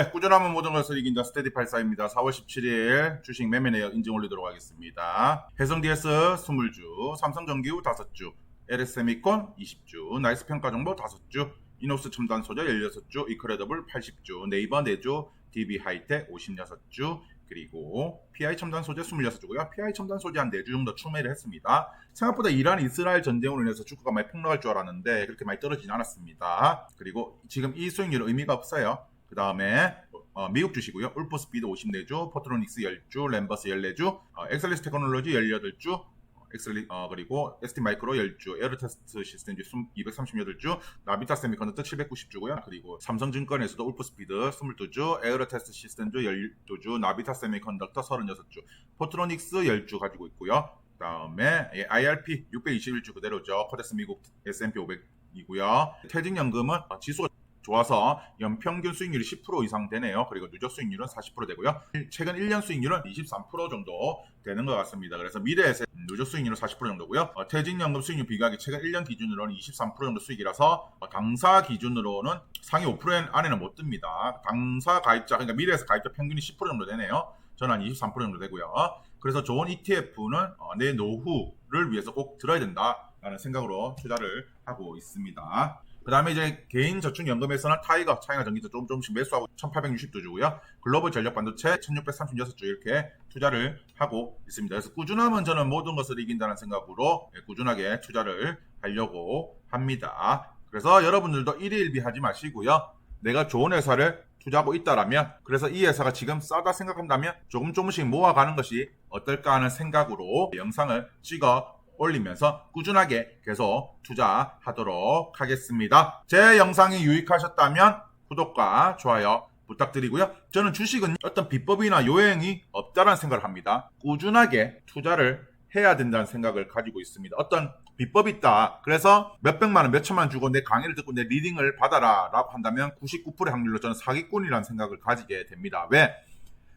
네, 꾸준함은 모든 것을 이긴다 스테디 84입니다. 4월 17일 주식 매매 내역 인증 올리도록 하겠습니다. 해성 DS 20주, 삼성전기후 5주, LS세미콘 20주, 나이스 평가 정보 5주, 이노스 첨단 소재 16주, 이크레더블 80주, 네이버 4주, DB 하이텍 56주, 그리고 PI 첨단 소재 26주고요. PI 첨단 소재 한 4주 정도 추매를 했습니다. 생각보다 이란 이스라엘 전쟁으로 인해서 주가가 많이 폭락할 줄 알았는데 그렇게 많이 떨어지진 않았습니다. 그리고 지금 이 수익률은 의미가 없어요. 그 다음에 어, 미국 주시고요. 울포스피드 54주, 포트로닉스 10주, 램버스 14주, 어, 엑셀리스 테크놀로지 18주, 엑셀리 어, 그리고 ST 마이크로 10주, 에어 테스트 시스템즈 238주, 나비타 세미컨덕터 790주고요. 그리고 삼성증권에서도 울프스피드 22주, 에어 테스트 시스템즈 12주, 나비타 세미컨덕터 36주, 포트로닉스 10주 가지고 있고요. 그다음에 예, IRP 621주 그대로죠. 코데스 미국 S&P 500이고요. 퇴직연금은 어, 지수가 좋아서 연평균 수익률이 10% 이상 되네요. 그리고 누적 수익률은 40% 되고요. 최근 1년 수익률은 23% 정도 되는 것 같습니다. 그래서 미래에서 누적 수익률은 40% 정도고요. 어, 퇴직연금 수익률 비교하기 최근 1년 기준으로는 23% 정도 수익이라서 어, 당사 기준으로는 상위 5% 안에는 못 듭니다. 당사 가입자 그러니까 미래에서 가입자 평균이 10% 정도 되네요. 저는 한23% 정도 되고요. 그래서 좋은 ETF는 어, 내 노후를 위해서 꼭 들어야 된다라는 생각으로 투자를 하고 있습니다. 그 다음에 이제 개인 저축연금에서는 타이거, 차이나 전기차 조금 조금씩 매수하고 1860도 주고요. 글로벌 전력 반도체 1636주 이렇게 투자를 하고 있습니다. 그래서 꾸준함은 저는 모든 것을 이긴다는 생각으로 예, 꾸준하게 투자를 하려고 합니다. 그래서 여러분들도 일일비 하지 마시고요. 내가 좋은 회사를 투자하고 있다라면 그래서 이 회사가 지금 싸다 생각한다면 조금 조금씩 모아가는 것이 어떨까 하는 생각으로 영상을 찍어 올리면서 꾸준하게 계속 투자하도록 하겠습니다. 제 영상이 유익하셨다면 구독과 좋아요 부탁드리고요. 저는 주식은 어떤 비법이나 요행이 없다는 생각을 합니다. 꾸준하게 투자를 해야 된다는 생각을 가지고 있습니다. 어떤 비법이 있다. 그래서 몇백만 원, 몇천만 원 주고 내 강의를 듣고 내 리딩을 받아라 라고 한다면 99%의 확률로 저는 사기꾼이라는 생각을 가지게 됩니다. 왜?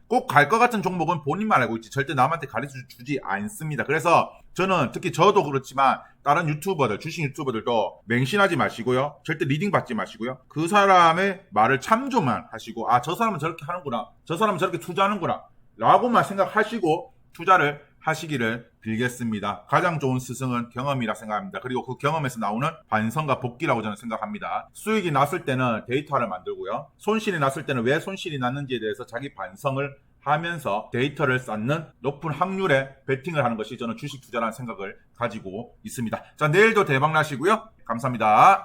꼭 갈 것 같은 종목은 본인만 알고 있지 절대 남한테 가르쳐 주지 않습니다. 그래서 저는 특히 저도 그렇지만 다른 유튜버들, 주식 유튜버들도 맹신하지 마시고요. 절대 리딩 받지 마시고요. 그 사람의 말을 참조만 하시고 아 저 사람은 저렇게 하는구나. 저 사람은 저렇게 투자하는구나. 라고만 생각하시고 투자를 하시기를 빌겠습니다. 가장 좋은 스승은 경험이라 생각합니다. 그리고 그 경험에서 나오는 반성과 복귀라고 저는 생각합니다. 수익이 났을 때는 데이터를 만들고요. 손실이 났을 때는 왜 손실이 났는지에 대해서 자기 반성을 하면서 데이터를 쌓는 높은 확률의 베팅을 하는 것이 저는 주식 투자라는 생각을 가지고 있습니다. 자, 내일도 대박 나시고요. 감사합니다.